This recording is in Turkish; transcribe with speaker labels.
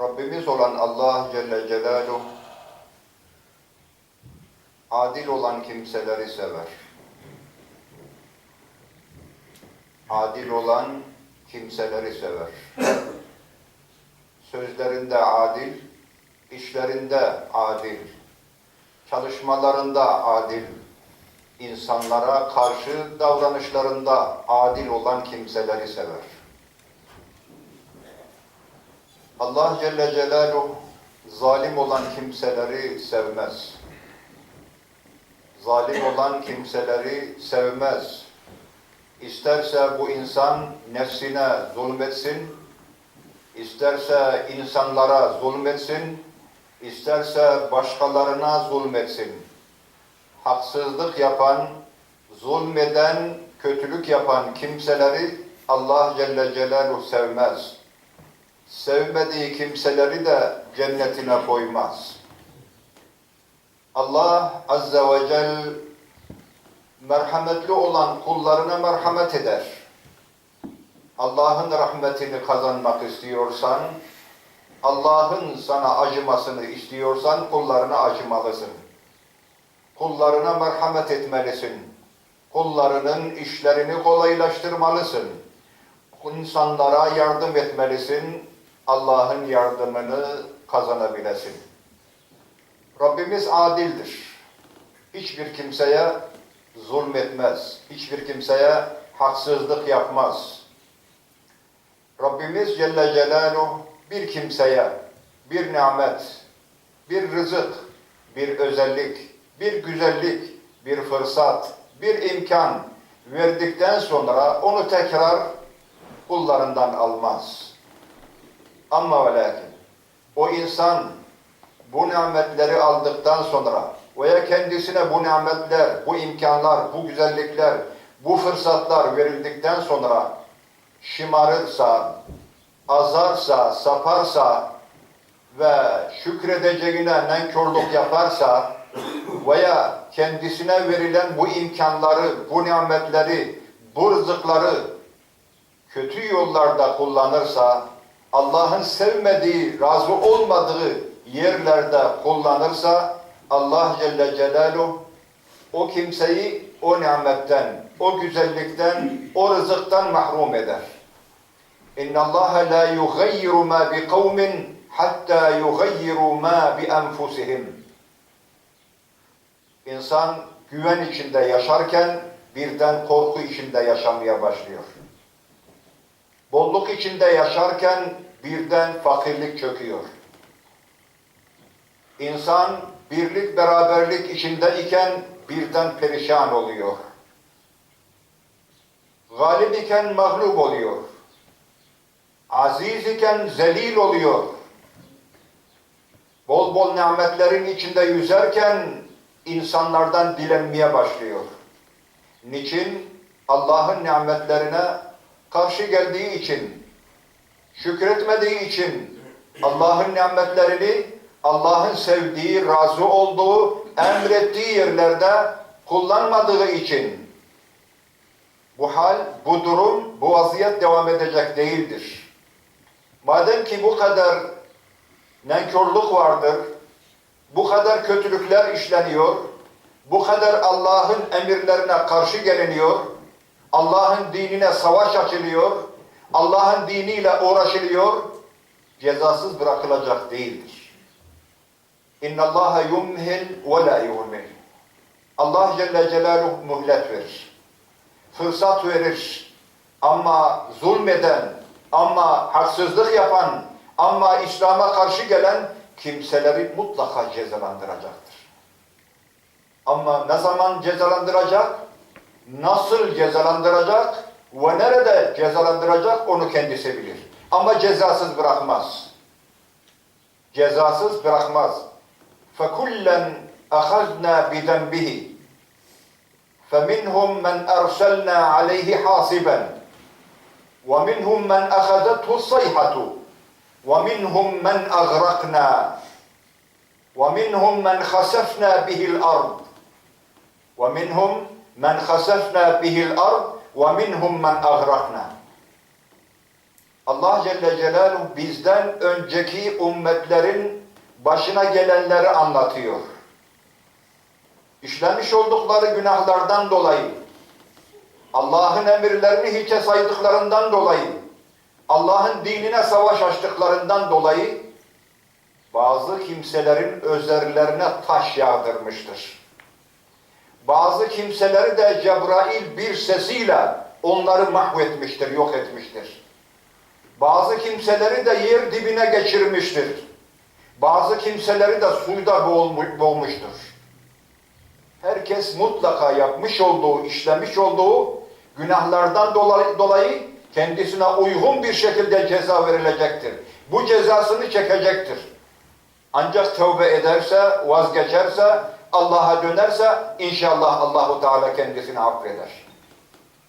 Speaker 1: Rabbimiz olan Allah Celle Celaluhu adil olan kimseleri sever. Adil olan kimseleri sever. Sözlerinde adil, işlerinde adil, çalışmalarında adil, insanlara karşı davranışlarında adil olan kimseleri sever. Allah Celle Celaluhu zalim olan kimseleri sevmez. Zalim olan kimseleri sevmez. İsterse bu insan nefsine zulmetsin, isterse insanlara zulmetsin, isterse başkalarına zulmetsin. Haksızlık yapan, zulmeden, kötülük yapan kimseleri Allah Celle Celaluhu sevmez sevmediği kimseleri de cennetine koymaz. Allah Azze ve Celle merhametli olan kullarına merhamet eder. Allah'ın rahmetini kazanmak istiyorsan, Allah'ın sana acımasını istiyorsan kullarına acımalısın. Kullarına merhamet etmelisin. Kullarının işlerini kolaylaştırmalısın. İnsanlara yardım etmelisin. Allah'ın yardımını kazanabilesin. Rabbimiz adildir. Hiçbir kimseye zulmetmez. Hiçbir kimseye haksızlık yapmaz. Rabbimiz Celle Celaluhu bir kimseye bir nimet, bir rızık, bir özellik, bir güzellik, bir fırsat, bir imkan verdikten sonra onu tekrar kullarından almaz. Ama ve lakin o insan bu nimetleri aldıktan sonra veya kendisine bu nimetler, bu imkanlar, bu güzellikler, bu fırsatlar verildikten sonra şımarırsa, azarsa, saparsa ve şükredeceğine nankörlük yaparsa veya kendisine verilen bu imkanları, bu nimetleri, bu rızıkları kötü yollarda kullanırsa, Allah'ın sevmediği, razı olmadığı yerlerde kullanırsa, Allah Celle Celaluhu o kimseyi o nimetten, o güzellikten, o rızıktan mahrum eder. İnna Allah la yugayyiru ma bi kavmin hatta yugayyiru ma bi enfusihim. İnsan güven içinde yaşarken birden korku içinde yaşamaya başlıyor. Bolluk içinde yaşarken birden fakirlik çöküyor. İnsan birlik beraberlik içinde iken birden perişan oluyor. Galip iken mağlup oluyor. Aziz iken zelil oluyor. Bol bol nimetlerin içinde yüzerken insanlardan dilenmeye başlıyor. Niçin? Allah'ın nimetlerine karşı geldiği için, şükretmediği için Allah'ın nimetlerini Allah'ın sevdiği, razı olduğu, emrettiği yerlerde kullanmadığı için bu hal, bu durum, bu vaziyet devam edecek değildir. Madem ki bu kadar nankörlük vardır, bu kadar kötülükler işleniyor, bu kadar Allah'ın emirlerine karşı geliniyor, Allah'ın dinine savaş açılıyor, Allah'ın diniyle uğraşılıyor, cezasız bırakılacak değildir. Allaha yumhil ve la yuhmil. Allah Celle Celaluhu muhlet verir. Fırsat verir. Ama zulmeden, ama haksızlık yapan, ama İslam'a karşı gelen kimseleri mutlaka cezalandıracaktır. Ama ne zaman cezalandıracak? Nasıl cezalandıracak? Ve nerede cezalandıracak onu kendisi bilir. Ama cezasız bırakmaz. Cezasız bırakmaz. فَكُلًّا أَخَذْنَا بِذَنْبِهِ. فَمِنْهُمْ مَنْ أَرْسَلْنَا عَلَيْهِ حَاصِبًا وَمِنْهُمْ مَنْ أَخَذَتْهُ الصَّيْحَةُ وَمِنْهُمْ مَنْ أَغْرَقْنَا وَمِنْهُمْ مَنْ خَسَفْنَا بِهِ الْأَرْضِ وَمِنْهُمْ مَنْ خَسَفْنَا بِهِ الْأَرْضِ وَمِنْهُمْ مَنْ أَغْرَقْنَا. Allah Celle Celaluhu bizden önceki ümmetlerin başına gelenleri anlatıyor. İşlemiş oldukları günahlardan dolayı, Allah'ın emirlerini hiçe saydıklarından dolayı, Allah'ın dinine savaş açtıklarından dolayı bazı kimselerin özerlerine taş yağdırmıştır. Bazı kimseleri de Cebrail bir sesiyle onları mahvetmiştir, yok etmiştir. Bazı kimseleri de yer dibine geçirmiştir. Bazı kimseleri de suyda boğmuştur. Herkes mutlaka yapmış olduğu, işlemiş olduğu günahlardan dolayı, dolayı kendisine uygun bir şekilde ceza verilecektir. Bu cezasını çekecektir. Ancak tövbe ederse, vazgeçerse, Allah'a dönerse inşallah Allahu Teala kendisini affeder.